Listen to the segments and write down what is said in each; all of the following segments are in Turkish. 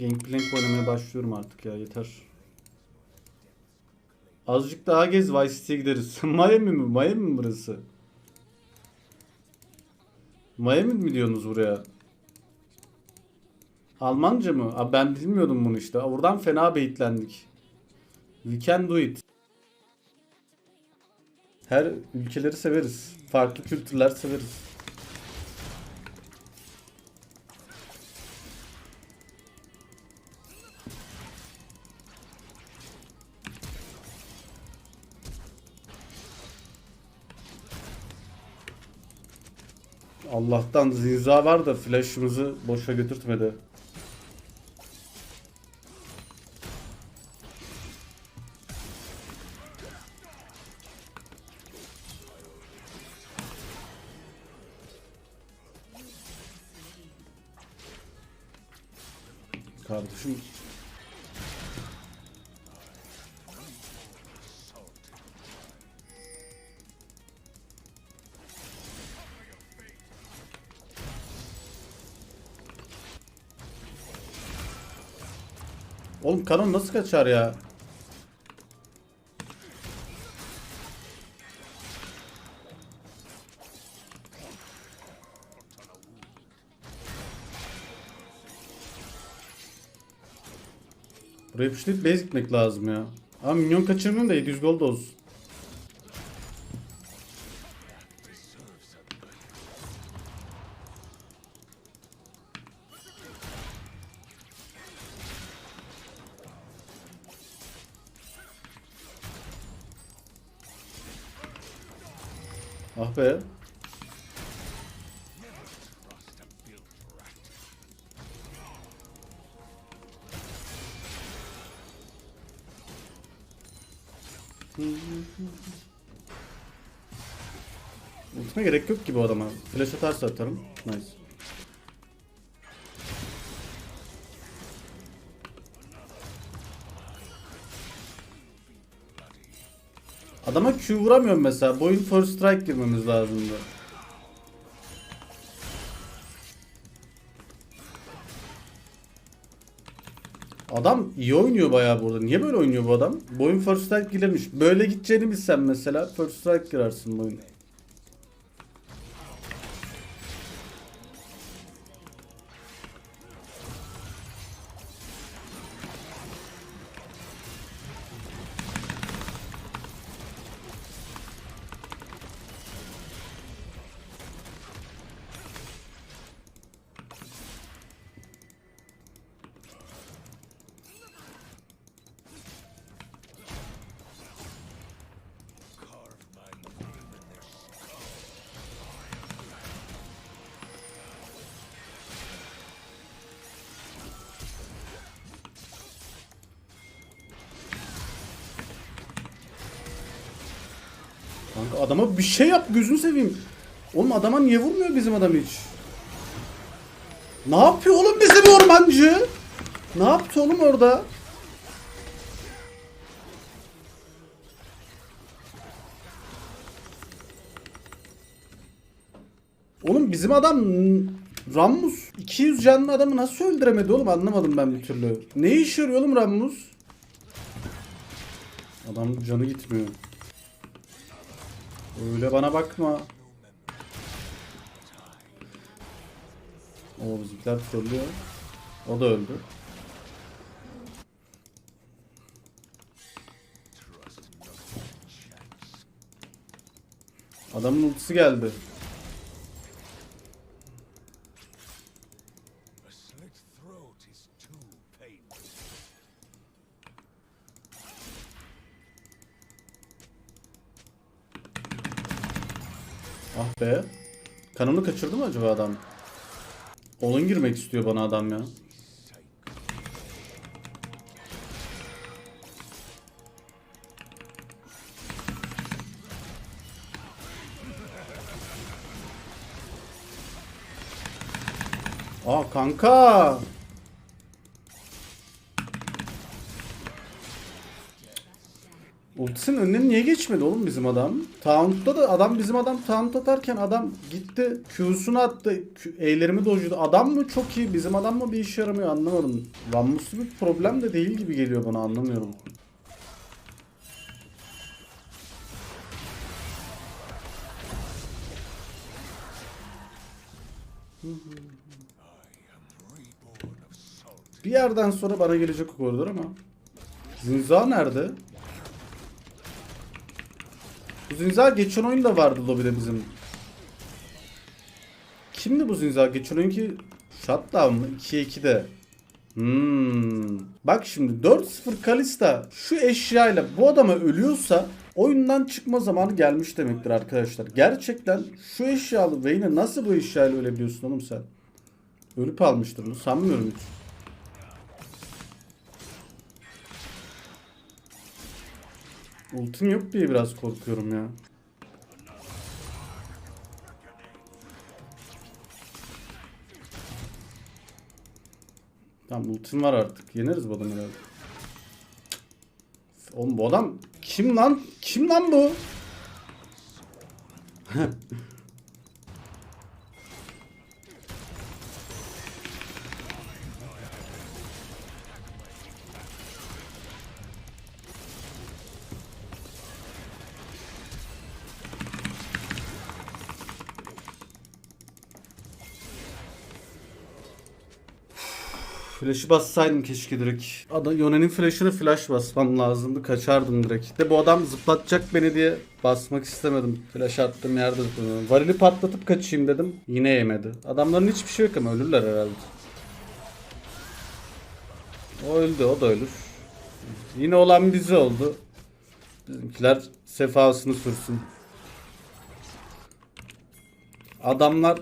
Gangplank oynamaya başlıyorum artık ya yeter. Azıcık daha gez Vice City'ye gideriz. Miami mi? Miami mi burası? Miami mi diyorsunuz buraya? Almanca mı? Abi ben bilmiyordum bunu işte. Oradan fena beyitlendik. We can do it. Her ülkeleri severiz. Farklı kültürler severiz. Allah'tan zinza var da flash'ımızı boşa götürtmedi. Kardeşim Oğlum kanon nasıl kaçar ya? Buraya gitmek lazım ya. Ama minyon kaçırmayayım da 700 gold olsun. Ah be. Ultime gerek yok ki bu adama. Flash atarsa atarım. Nice. Adama Q vuramıyorum mesela. Boyun first strike girmemiz lazımdı. Adam iyi oynuyor bayağı burada. Niye böyle oynuyor bu adam? Boyun first strike girmiş. Böyle gideceğini bilsen mesela first strike girersin boyun. Kanka adama bir şey yap gözünü seveyim. Oğlum adama niye vurmuyor bizim adam hiç? Ne yapıyor oğlum bizim ormancı? Ne yaptı oğlum orada? Oğlum bizim adam Rammus 200 canlı adamı nasıl öldüremedi oğlum anlamadım ben bir türlü. Ne işe yarıyor oğlum Rammus? Adam canı gitmiyor. Öyle bana bakma. O bizimkiler trollüyor. O da öldü. Adamın ultisi geldi. Ah be. Kanını kaçırdı mı acaba adam? Olun girmek istiyor bana adam ya. Aa kanka. Ultisinin önüne niye geçmedi oğlum bizim adam? Taunt'ta da adam bizim adam taunt atarken adam gitti Q'sunu attı. E'lerimi dojladı. Adam mı çok iyi bizim adam mı bir işe yaramıyor anlamadım. Rammus'u bir problem de değil gibi geliyor bana anlamıyorum. Bir yerden sonra bana gelecek o koridor ama. Zinza nerede? Bu Zinza geçen oyunda vardı lobide bizim. Kimdi bu Zinza? Geçen oyunki Shutdown mı? 2'ye 2'de. Hmm. Bak şimdi 4-0 Kalista şu eşyayla bu adama ölüyorsa oyundan çıkma zamanı gelmiş demektir arkadaşlar. Gerçekten şu eşyalı Vayne'e nasıl bu eşyayla ölebiliyorsun oğlum sen? Ölüp almıştır onu sanmıyorum hiç. Ultim yok diye biraz korkuyorum ya. Tamam ultim var artık. Yeneriz bu adamı herhalde. Oğlum bu adam kim lan? Kim lan bu? Flash'ı bassaydım keşke direkt. Ada Yone'nin flash'ını flash basmam lazımdı. Kaçardım direkt. De bu adam zıplatacak beni diye basmak istemedim. Flash attım yerde zıplıyorum. Varili patlatıp kaçayım dedim. Yine yemedi. Adamların hiçbir şey yok ama ölürler herhalde. O öldü o da ölür. Yine olan bize oldu. Bizimkiler sefasını sürsün. Adamlar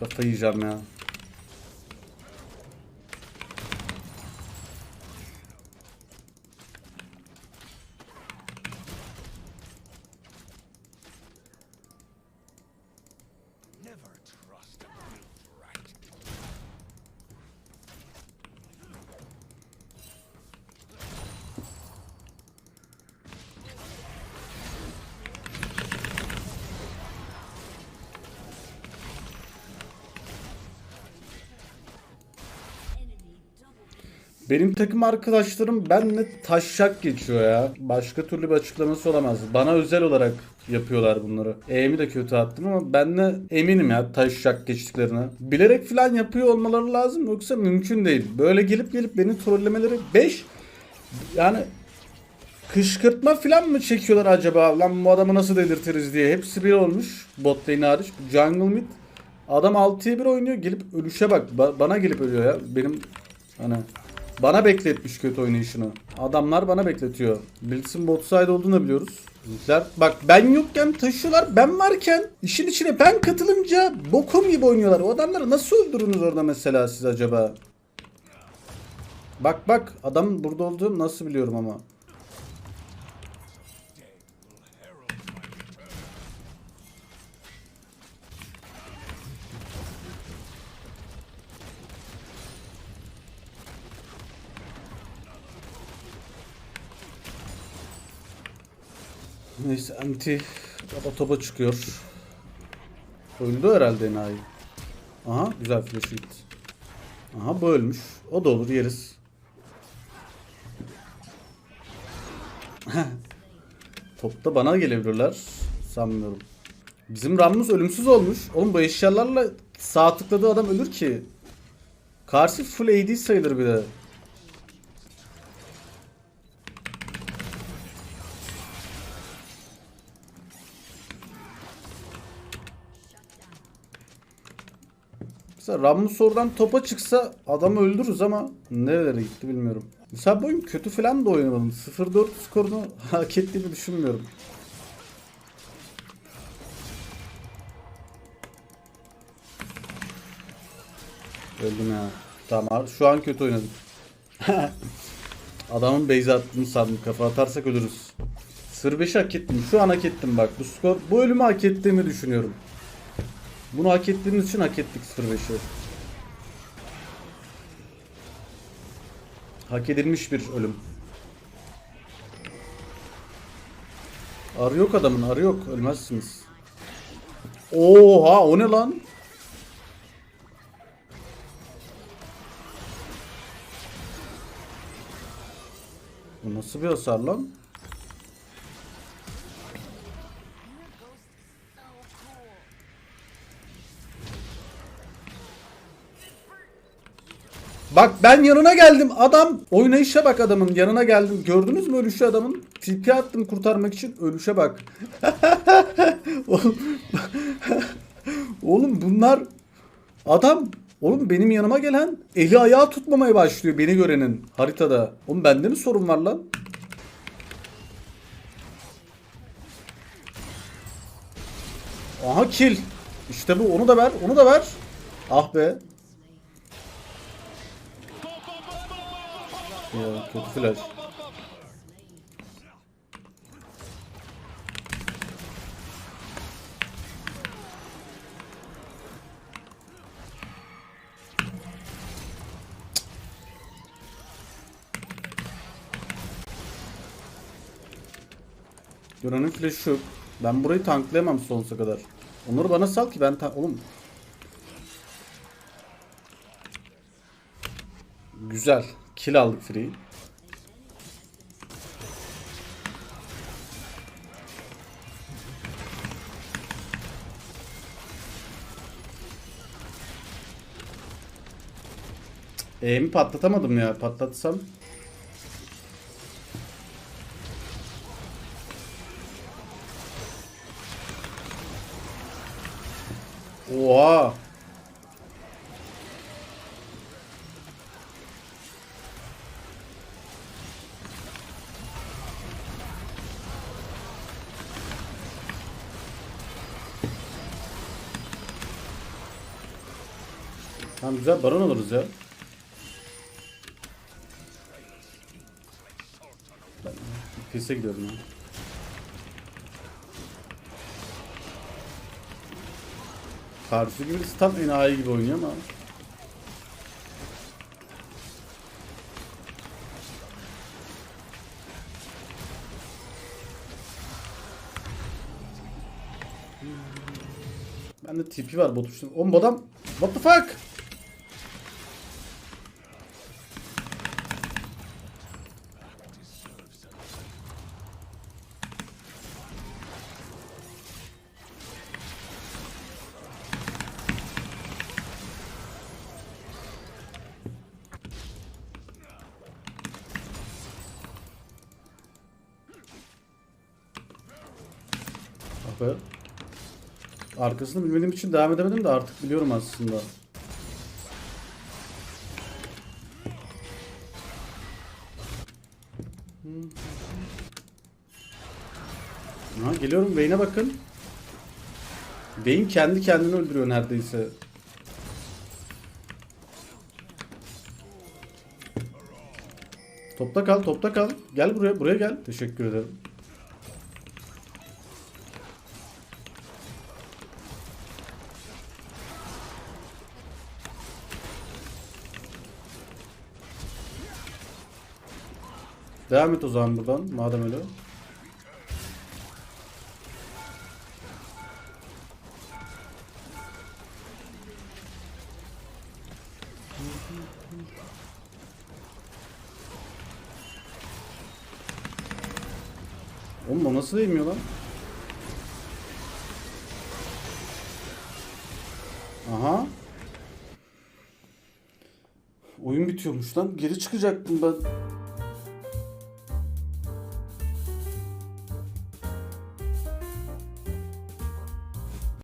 kafayı yiyeceğim ya. Benim takım arkadaşlarım benle taşşak geçiyor ya. Başka türlü bir açıklaması olamaz. Bana özel olarak yapıyorlar bunları. E'mi de kötü attım ama benle eminim ya taşşak geçtiklerine. Bilerek falan yapıyor olmaları lazım yoksa mümkün değil. Böyle gelip gelip beni trollemeleri 5 yani kışkırtma falan mı çekiyorlar acaba? Lan bu adamı nasıl delirtiriz diye. Hepsi bir olmuş. Bot lane hariç. Jungle mid. Adam 6'ya 1 oynuyor. Gelip ölüşe bak. Ba- bana gelip ölüyor ya. Benim hani bana bekletmiş kötü oynayışını. Adamlar bana bekletiyor. Blitz'in bot side olduğunu da biliyoruz. Bizler bak ben yokken taşıyorlar. Ben varken işin içine ben katılınca bokum gibi oynuyorlar. O adamları nasıl öldürürünüz orada mesela siz acaba? Bak bak adam burada olduğunu nasıl biliyorum ama. Neyse anti baba topa çıkıyor. Öldü herhalde enayi. Aha güzel flash hit. Aha bu ölmüş. O da olur yeriz. Topta bana gelebilirler. Sanmıyorum. Bizim Rammus ölümsüz olmuş. Oğlum bu eşyalarla sağ tıkladığı adam ölür ki. Karşı full AD sayılır bir de. Mesela Rammus oradan topa çıksa adamı öldürürüz ama nerelere gitti bilmiyorum. Mesela bu oyun kötü falan da oynamadım. 0-4 skorunu hak ettiğimi düşünmüyorum. Öldüm ya. Tamam şu an kötü oynadık. Adamın base attığını sandım. Kafa atarsak ölürüz. Sır 5'i hak ettim. Şu an hak ettim bak. Bu skor bu ölümü hak ettiğimi düşünüyorum. Bunu hak ettiğimiz için hak ettik 0-5'i. Hak edilmiş bir ölüm. Arı yok adamın arı yok ölmezsiniz. Oha o ne lan? Bu nasıl bir hasar lan? Bak ben yanına geldim. Adam oynayışa bak adamın. Yanına geldim. Gördünüz mü ölüşü adamın? TP attım kurtarmak için. Ölüşe bak. Oğlum, Oğlum bunlar adam Oğlum benim yanıma gelen eli ayağı tutmamaya başlıyor beni görenin haritada. Oğlum bende mi sorun var lan? Aha kill. İşte bu onu da ver onu da ver. Ah be. Ya kötü flash. Duran'ın flash'ı yok. Ben burayı tanklayamam sonsuza kadar. Onları bana sal ki ben ta oğlum. Güzel. Kill aldık free. E'mi patlatamadım ya. Patlatsam. Oha. Tamam güzel baron oluruz ya. Ben Pis'e gidiyorum ya. Karşı gibi tam enayi gibi oynuyor ama. Bende TP var bot üstünde. Oğlum adam what the fuck? Be. Arkasını bilmediğim için devam edemedim de artık biliyorum aslında. Ha, geliyorum Vayne'e bakın. Vayne kendi kendini öldürüyor neredeyse. Topta kal, topta kal. Gel buraya, buraya gel. Teşekkür ederim. Devam et o zaman buradan madem öyle. Oğlum o nasıl değmiyor lan? Aha. Oyun bitiyormuş lan. Geri çıkacaktım ben.